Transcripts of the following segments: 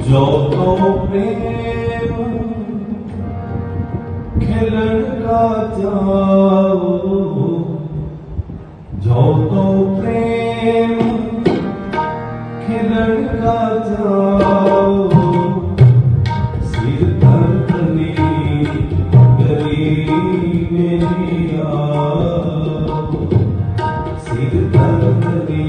ਜੋ ਤੋ ਪ੍ਰੇਮ ਖਿਲਣ ਕਾ ਜਾਓ ਜੋ ਤੋ ਪ੍ਰੇਮ ਖਿਲਣ ਕਾ ਜਾਓ ਸਿਰ ਧਰਤਨੀ ਗਰੀ ਮੇਰੀ ਆ ਸਿਰ ਧਰਤਨੀ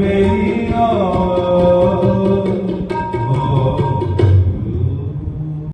made